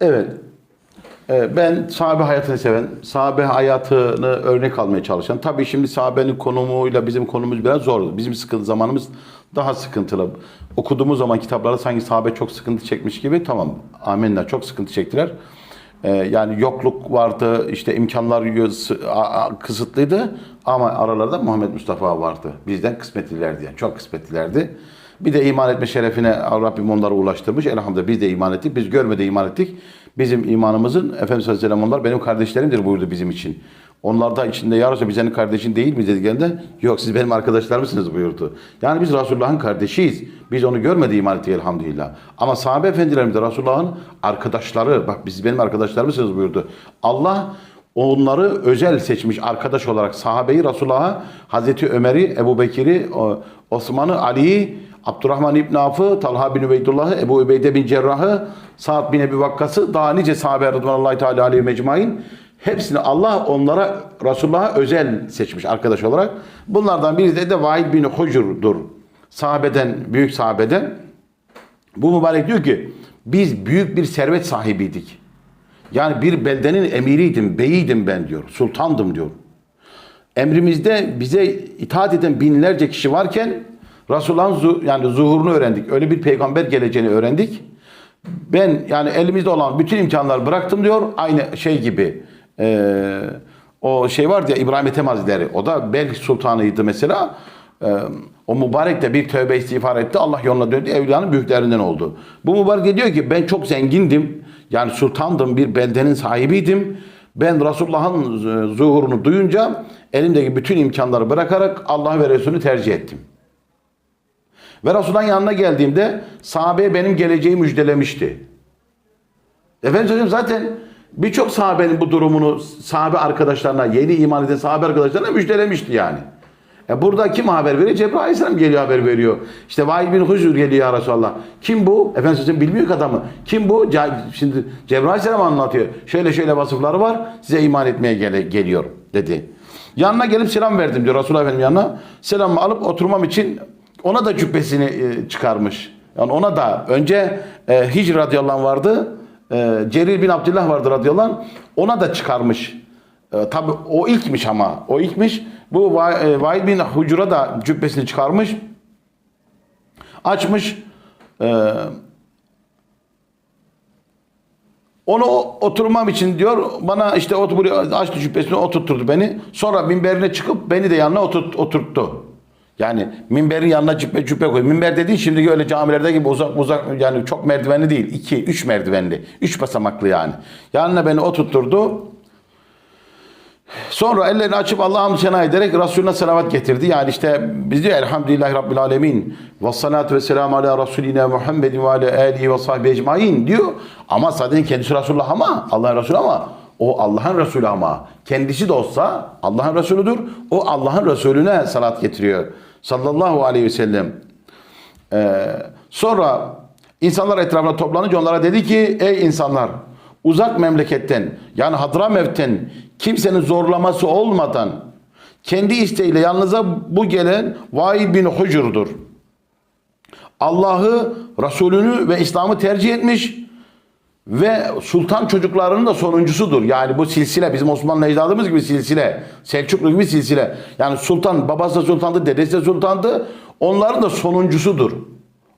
Evet. Ee, Ben sahabe hayatını seven, sahabe hayatını örnek almaya çalışan. Tabii şimdi sahabenin konumuyla bizim konumuz biraz zor. Bizim sıkıntı zamanımız daha sıkıntılı. Okuduğumuz zaman kitaplarda sanki sahabe çok sıkıntı çekmiş gibi. Tamam, amenna çok sıkıntı çektiler. Ee, Yani yokluk vardı, işte imkanlar kısıtlıydı. Ama aralarında Muhammed Mustafa vardı. Bizden kısmetlilerdi yani, çok kısmetlilerdi. Bir de iman etme şerefine Rabbim onları ulaştırmış. Elhamdülillah biz de iman ettik. Biz görmede iman ettik. Bizim imanımızın Efendimiz sallallahu aleyhi ve sellem onlar benim kardeşlerimdir buyurdu bizim için. Onlar da içinde ya Resulallah biz senin kardeşin değil mi dediklerinde yok siz benim arkadaşlarımsınız buyurdu. Yani biz Resulullah'ın kardeşiyiz. Biz onu görmedi iman ettik elhamdülillah. Ama sahabe efendilerimiz de Resulullah'ın arkadaşları. Bak biz benim arkadaşlarımsınız buyurdu. Allah onları özel seçmiş arkadaş olarak sahabeyi Resulullah'a Hazreti Ömer'i, Ebu Bekir'i, Osman'ı, Ali'yi, Abdurrahman İbn Avf'ı, Talha bin Ubeydullah'ı, Ebu Ubeyde bin Cerrah'ı, Sa'd bin Ebi Vakkas'ı, daha nice sahabe Rıdvanullahi Teala aleyhi mecmain hepsini Allah onlara Resulullah'a özel seçmiş arkadaş olarak. Bunlardan biri de, de Vaid bin Hucur'dur. Sahabeden, büyük sahabeden. Bu mübarek diyor ki biz büyük bir servet sahibiydik. Yani bir beldenin emiriydim, beyiydim ben diyor. Sultandım diyor. Emrimizde bize itaat eden binlerce kişi varken Resulullah'ın zu- yani zuhurunu öğrendik. Öyle bir peygamber geleceğini öğrendik. Ben yani elimizde olan bütün imkanları bıraktım diyor. Aynı şey gibi. Ee, o şey vardı ya İbrahim Ethem. O da Belk Sultanıydı mesela. Ee, o mübarek de bir tövbe istiğfar etti. Allah yoluna döndü. Evliyanın büyüklerinden oldu. Bu mübarek diyor ki ben çok zengindim. Yani sultandım. Bir beldenin sahibiydim. Ben Resulullah'ın e, zuhurunu duyunca elimdeki bütün imkanları bırakarak Allah ve Resulünü tercih ettim. Ve Resulullah'ın yanına geldiğimde sahabeye benim geleceği müjdelemişti. Efendimiz Hocam zaten birçok sahabenin bu durumunu sahabe arkadaşlarına, yeni iman eden sahabe arkadaşlarına müjdelemişti yani. E burada kim haber veriyor? Cebrail Aleyhisselam geliyor haber veriyor. İşte Vahiy bin Huzur geliyor ya Resulallah. Kim bu? Efendimiz Hocam bilmiyor adamı. Kim bu? Ce- Şimdi Cebrail Aleyhisselam anlatıyor. Şöyle şöyle vasıfları var. Size iman etmeye gele- geliyor dedi. Yanına gelip selam verdim diyor Resulullah Efendimiz yanına. Selamımı alıp oturmam için ona da cübbesini e, çıkarmış. Yani ona da önce e, Hicr radıyallahu anh vardı. E, Cerir bin Abdullah vardı radıyallahu anh. Ona da çıkarmış. E, tabi o ilkmiş ama. O ilkmiş. Bu e, Vail bin Hucur'a da cübbesini çıkarmış. Açmış. E, onu oturmam için diyor bana işte otur buraya açtı cübbesini oturtturdu beni. Sonra minberine çıkıp beni de yanına oturt, oturttu. Yani minberin yanına cübbe cübbe koy. Minber dediğin şimdi öyle camilerde gibi uzak uzak yani çok merdivenli değil. iki üç merdivenli. Üç basamaklı yani. Yanına beni oturtturdu. Sonra ellerini açıp Allah'ım sena ederek Resulüne selavat getirdi. Yani işte biz diyor Elhamdülillahi Rabbil Alemin ve salatu ve selamu ala Resulina Muhammedin ve ala alihi ve sahbihi ecmain diyor. Ama zaten kendisi Resulullah ama Allah'ın Resulü ama o Allah'ın Resulü ama kendisi de olsa Allah'ın Resulüdür. O Allah'ın Resulüne salat getiriyor. Sallallahu aleyhi ve sellem. Ee, sonra insanlar etrafına toplanınca onlara dedi ki ey insanlar uzak memleketten yani Hadramev'ten kimsenin zorlaması olmadan kendi isteğiyle yanınıza bu gelen Vaid bin Hucur'dur. Allah'ı, Resulünü ve İslam'ı tercih etmiş ve sultan çocuklarının da sonuncusudur. Yani bu silsile bizim Osmanlı ecdadımız gibi silsile. Selçuklu gibi silsile. Yani sultan babası da sultandı, dedesi de sultandı. Onların da sonuncusudur.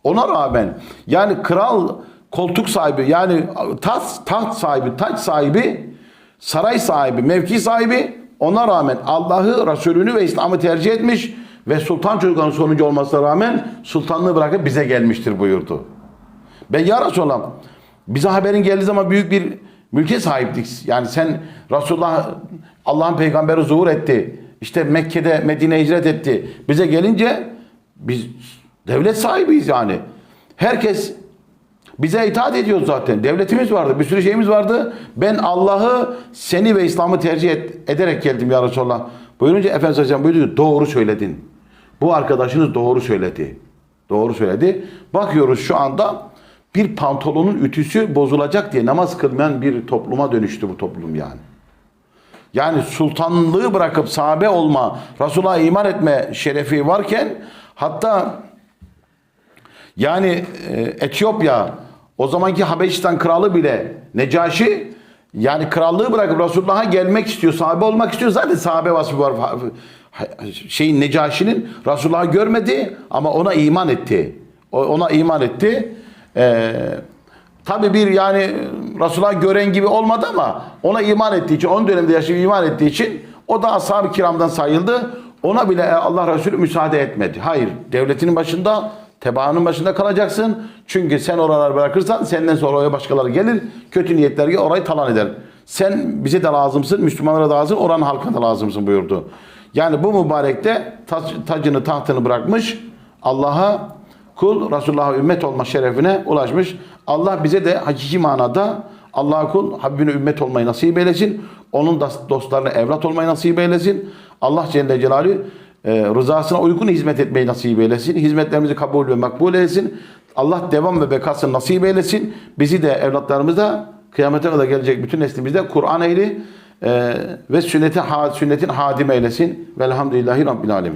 Ona rağmen yani kral koltuk sahibi yani taht, taht sahibi, taç sahibi, saray sahibi, mevki sahibi ona rağmen Allah'ı, Resulünü ve İslam'ı tercih etmiş ve sultan çocuklarının sonuncu olmasına rağmen sultanlığı bırakıp bize gelmiştir buyurdu. Ben ya Resulallah bize haberin geldiği zaman büyük bir mülke sahiptik. Yani sen Resulullah Allah'ın peygamberi zuhur etti. İşte Mekke'de Medine'ye hicret etti. Bize gelince biz devlet sahibiyiz yani. Herkes bize itaat ediyor zaten. Devletimiz vardı. Bir sürü şeyimiz vardı. Ben Allah'ı, seni ve İslam'ı tercih et- ederek geldim ya Resulallah. Buyurunca Efendimiz Aleyhisselam buyurdu doğru söyledin. Bu arkadaşınız doğru söyledi. Doğru söyledi. Bakıyoruz şu anda bir pantolonun ütüsü bozulacak diye namaz kılmayan bir topluma dönüştü bu toplum yani. Yani sultanlığı bırakıp sahabe olma, Resulullah'a iman etme şerefi varken hatta yani e, Etiyopya O zamanki Habeşistan kralı bile Necaşi yani krallığı bırakıp Resulullah'a gelmek istiyor, sahabe olmak istiyor. Zaten sahabe vasfı var. Şeyin Necaşi'nin Resulullah'ı görmedi ama ona iman etti. Ona iman etti. Ee, tabii bir yani Resulullah'ı gören gibi olmadı ama ona iman ettiği için, onun döneminde yaşayıp iman ettiği için o da ashab-ı kiramdan sayıldı. Ona bile Allah Resulü müsaade etmedi. Hayır, devletinin başında, tebaanın başında kalacaksın. Çünkü sen oraları bırakırsan senden sonra oraya başkaları gelir. Kötü niyetler gelir, orayı talan eder. Sen bize de lazımsın, Müslümanlara da lazım, oranın halkına da lazımsın buyurdu. Yani bu mübarekte tac- tacını tahtını bırakmış. Allah'a kul Resulullah'a ümmet olma şerefine ulaşmış. Allah bize de hakiki manada Allah'a kul Habibine ümmet olmayı nasip eylesin. Onun dostlarına evlat olmayı nasip eylesin. Allah Celle Celaluhu rızasına uygun hizmet etmeyi nasip eylesin. Hizmetlerimizi kabul ve makbul eylesin. Allah devam ve bekasını nasip eylesin. Bizi de evlatlarımızı da kıyamete kadar gelecek bütün neslimizde Kur'an ehli e, ve sünneti, sünnetin hadim eylesin. Velhamdülillahi Rabbil Alemin.